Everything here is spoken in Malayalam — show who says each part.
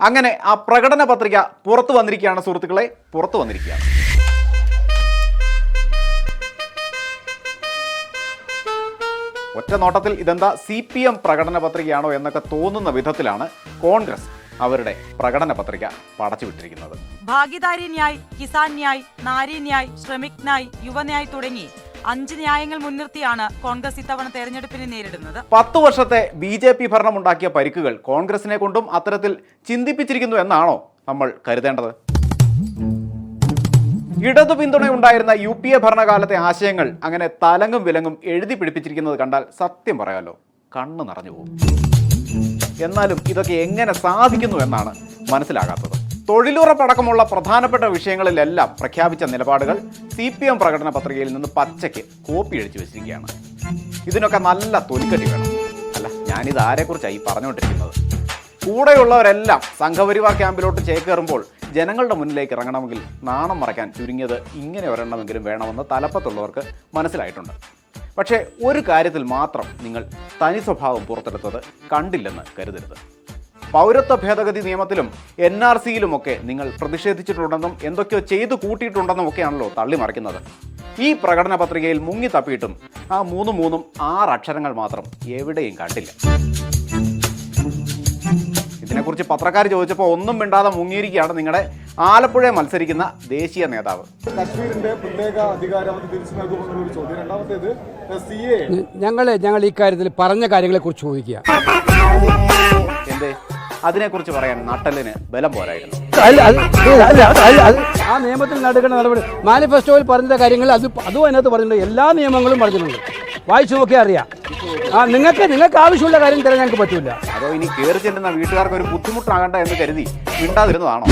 Speaker 1: അങ്ങനെ ആ പ്രകടന പത്രിക പുറത്തു വന്നിരിക്കുകയാണ് സുഹൃത്തുക്കളെ പുറത്തു വന്നിരിക്കുകയാണ്. ഒറ്റ നോട്ടത്തിൽ ഇതെന്താ സി പി എം പ്രകടന പത്രികയാണോ എന്നൊക്കെ തോന്നുന്ന വിധത്തിലാണ് കോൺഗ്രസ് അവരുടെ പ്രകടന പത്രിക പടച്ചുവിട്ടിരിക്കുന്നത്.
Speaker 2: ഭാഗിദാരി ന്യായ് കിസാൻ ന്യായ് നാരി ന്യായ് ശ്രമിക് ന്യായ് യുവന്യായ് തുടങ്ങി അഞ്ച് ന്യായങ്ങൾ മുൻനിർത്തിയാണ് കോൺഗ്രസ് ഇത്തവണ തെരഞ്ഞെടുപ്പിനെ നേരിടുന്നത്.
Speaker 1: പത്ത് വർഷത്തെ ബി ജെ പി ഭരണമുണ്ടാക്കിയ പരിക്കുകൾ കോൺഗ്രസിനെ കൊണ്ടും അത്തരത്തിൽ ചിന്തിപ്പിച്ചിരിക്കുന്നു എന്നാണോ നമ്മൾ കരുതേണ്ടത്? ഇടതു പിന്തുണയുണ്ടായിരുന്ന യു പി എ ഭരണകാലത്തെ ആശയങ്ങൾ അങ്ങനെ തലങ്ങും വിലങ്ങും എഴുതി പിടിപ്പിച്ചിരിക്കുന്നത് കണ്ടാൽ സത്യം പറയാലോ കണ്ണു നിറഞ്ഞു പോകും. എന്നാലും ഇതൊക്കെ എങ്ങനെ സാധിക്കുന്നു എന്നാണ് മനസ്സിലാകാത്തത്. തൊഴിലുറപ്പടക്കമുള്ള പ്രധാനപ്പെട്ട വിഷയങ്ങളിലെല്ലാം പ്രഖ്യാപിച്ച നിലപാടുകൾ സി പി എം പ്രകടന പത്രികയിൽ നിന്ന് പച്ചയ്ക്ക് കോപ്പി അടിച്ചു വെച്ചിരിക്കുകയാണ്. ഇതിനൊക്കെ നല്ല തൊലിക്കട്ടി വേണം. അല്ല ഞാനിത് ആരെക്കുറിച്ചായി പറഞ്ഞുകൊണ്ടിരിക്കുന്നത്? കൂടെയുള്ളവരെല്ലാം സംഘപരിവാർ ക്യാമ്പിലോട്ട് ചേക്കേറുമ്പോൾ ജനങ്ങളുടെ മുന്നിലേക്ക് ഇറങ്ങണമെങ്കിൽ നാണം മറയ്ക്കാൻ ചുരുങ്ങിയത് ഇങ്ങനെ ഒരെണ്ണമെങ്കിലും വേണമെന്ന് തലപ്പത്തുള്ളവർക്ക് മനസ്സിലായിട്ടുണ്ട്. പക്ഷേ ഒരു കാര്യത്തിൽ മാത്രം നിങ്ങൾ തനി സ്വഭാവം പുറത്തെടുത്തത് കണ്ടില്ലെന്ന് കരുതരുത്. പൗരത്വ ഭേദഗതി നിയമത്തിലും എൻ ആർ സിയിലുമൊക്കെ നിങ്ങൾ പ്രതിഷേധിച്ചിട്ടുണ്ടെന്നും എന്തൊക്കെയോ ചെയ്തു കൂട്ടിയിട്ടുണ്ടെന്നും ഒക്കെയാണല്ലോ തള്ളിമറിക്കുന്നത്. ഈ പ്രകടന പത്രികയിൽ മുങ്ങി തപ്പിയിട്ടും ആ മൂന്നും മൂന്നും ആറ് അക്ഷരങ്ങൾ മാത്രം എവിടെയും കണ്ടില്ല. ഇതിനെക്കുറിച്ച് പത്രക്കാർ ചോദിച്ചപ്പോൾ ഒന്നും മിണ്ടാതെ മുങ്ങിയിരിക്കുകയാണ് നിങ്ങളുടെ ആലപ്പുഴയെ മത്സരിക്കുന്ന ദേശീയ നേതാവ്.
Speaker 3: കശ്മീരിന്റെ പ്രത്യേക അധികാരം തിരിച്ചു ചോദ്യം. രണ്ടാമത്തേത്
Speaker 4: ഞങ്ങൾ ഞങ്ങൾ ഈ കാര്യത്തിൽ പറഞ്ഞ കാര്യങ്ങളെക്കുറിച്ച് ചോദിക്കുക.
Speaker 1: എന്തേ? അതിനെക്കുറിച്ച് പറയാൻ നട്ടലിന് ബലം പോരായിരുന്നു.
Speaker 4: ആ നിയമത്തിൽ നടക്കുന്ന നടപടി മാനിഫെസ്റ്റോയിൽ പറഞ്ഞ കാര്യങ്ങൾ അത് അതും അതിനകത്ത് പറഞ്ഞിട്ടുണ്ട്. എല്ലാ നിയമങ്ങളും പറഞ്ഞിട്ടുണ്ട്. വായിച്ചു നോക്കിയാൽ അറിയാം. ആ നിങ്ങൾക്ക് നിങ്ങൾക്ക് ആവശ്യമുള്ള കാര്യം തരാൻ ഞങ്ങൾക്ക് പറ്റില്ല
Speaker 1: അതോ ഇനി കയറി ചെല്ലുന്ന വീട്ടുകാർക്ക് ഒരു ബുദ്ധിമുട്ടാകണ്ട എന്ന് കരുതി മിണ്ടാതിരുന്നതാണോ?